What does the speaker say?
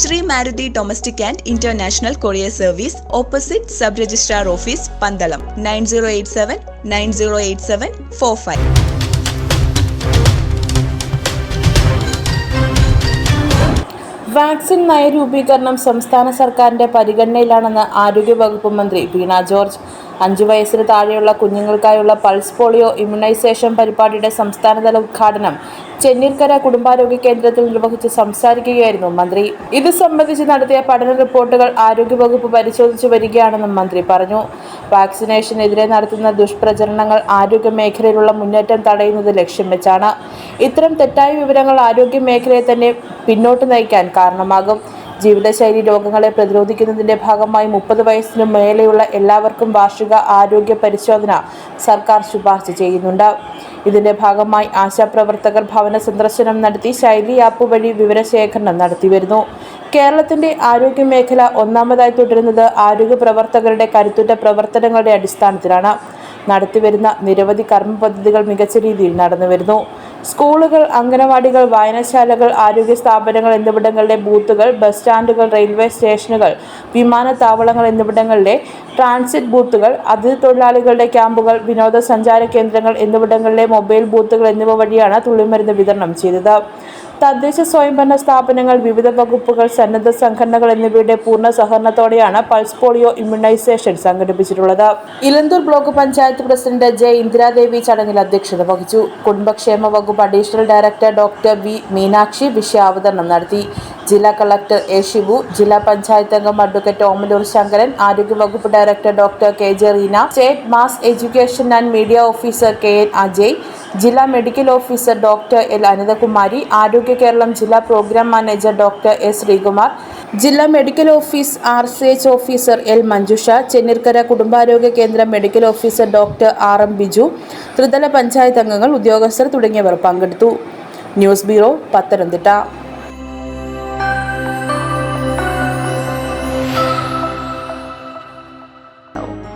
Shri Maruti domestic and international courier service opposite sub registrar office Pandalam nine zero eight seven nine zero eight seven four five. Vaccine നയരൂപീകരണം സംസ്ഥാന സർക്കാരിന്റെ പരിഗണനയിലാണെന്ന് ആരോഗ്യവകുപ്പ് മന്ത്രി വീണ George. അഞ്ചു വയസ്സിന് താഴെയുള്ള കുഞ്ഞുങ്ങൾക്കായുള്ള pulse polio immunisation പരിപാടിയുടെ സംസ്ഥാനതല ഉദ്ഘാടനം ചെന്നീർക്കര കുടുംബാരോഗ്യ കേന്ദ്രത്തിൽ നിർവഹിച്ച് സംസാരിക്കുകയായിരുന്നു മന്ത്രി. ഇത് സംബന്ധിച്ച് നടത്തിയ പഠന റിപ്പോർട്ടുകൾ ആരോഗ്യവകുപ്പ് പരിശോധിച്ചു വരികയാണെന്നും മന്ത്രി പറഞ്ഞു. വാക്സിനേഷനെതിരെ നടത്തുന്ന ദുഷ്പ്രചരണങ്ങൾ ആരോഗ്യ മേഖലയിലുള്ള മുന്നേറ്റം തടയുന്നത് ലക്ഷ്യം വെച്ചാണ്. ഇത്തരം തെറ്റായ വിവരങ്ങൾ ആരോഗ്യ മേഖലയെ തന്നെ പിന്നോട്ട് നയിക്കാൻ കാരണമാകും. ജീവിതശൈലി രോഗങ്ങളെ പ്രതിരോധിക്കുന്നതിന്റെ ഭാഗമായി മുപ്പത് വയസ്സിനു മേലെയുള്ള എല്ലാവർക്കും വാർഷിക ആരോഗ്യ പരിശോധന സർക്കാർ ശുപാർശ ചെയ്യുന്നുണ്ട്. ഇതിന്റെ ഭാഗമായി ആശാപ്രവർത്തകർ ഭവന സന്ദർശനം നടത്തി ശൈലി ആപ്പ് വഴി വിവരശേഖരണം നടത്തിവരുന്നു കേരളത്തിന്റെ ആരോഗ്യ മേഖല ഒന്നാമതായി തുടരുന്നത് ആരോഗ്യ പ്രവർത്തകരുടെ കരുത്തുറ്റ പ്രവർത്തനങ്ങളുടെ അടിസ്ഥാനത്തിലാണ്. നടത്തിവരുന്ന നിരവധി കർമ്മ പദ്ധതികൾ മികച്ച രീതിയിൽ നടന്നുവരുന്നു. സ്കൂളുകൾ അംഗനവാടികൾ വായനശാലകൾ ആരോഗ്യ സ്ഥാപനങ്ങൾ എന്നിവിടങ്ങളിലെ ബൂത്തുകൾ ബസ് സ്റ്റാൻഡുകൾ റെയിൽവേ സ്റ്റേഷനുകൾ വിമാനത്താവളങ്ങൾ എന്നിവിടങ്ങളിലെ ട്രാൻസിറ്റ് ബൂത്തുകൾ അതിഥി തൊഴിലാളികളുടെ ക്യാമ്പുകൾ വിനോദസഞ്ചാര കേന്ദ്രങ്ങൾ എന്നിവിടങ്ങളിലെ മൊബൈൽ ബൂത്തുകൾ എന്നിവ വഴിയാണ് തുള്ളിമരുന്ന് വിതരണം ചെയ്തത്. തദ്ദേശ സ്വയംഭരണ സ്ഥാപനങ്ങൾ വിവിധ വകുപ്പുകൾ സന്നദ്ധ സംഘടനകൾ എന്നിവയുടെ പൂർണ സഹകരണത്തോടെയാണ് pulse polio immunisation സംഘടിപ്പിച്ചിട്ടുള്ളത്. Elanthoor block panchayat president J Indiradevi ചടങ്ങിൽ അധ്യക്ഷത വഹിച്ചു. കുടുംബക്ഷേമ വകുപ്പ് additional director doctor V Meenakshi വിഷയാവതരണം നടത്തി. ജില്ലാ കളക്ടർ എ ഷിബു ജില്ലാ പഞ്ചായത്ത് അംഗം അഡ്വക്കേറ്റ് ഓമലൂർ ശങ്കരൻ ആരോഗ്യവകുപ്പ് director doctor K J Reena state mass education and media officer K N Ajay ജില്ലാ medical officer doctor L Anithakumari Arogya Keralam ജില്ലാ programme manager doctor S Sreekumar ജില്ലാ medical office R C H officer L Manjusha Chennirkkara കുടുംബാരോഗ്യ കേന്ദ്രം medical officer doctor R M Biju ത്രിതല പഞ്ചായത്ത് അംഗങ്ങൾ ഉദ്യോഗസ്ഥർ തുടങ്ങിയവർ പങ്കെടുത്തു. News bureau Pathanamthitta.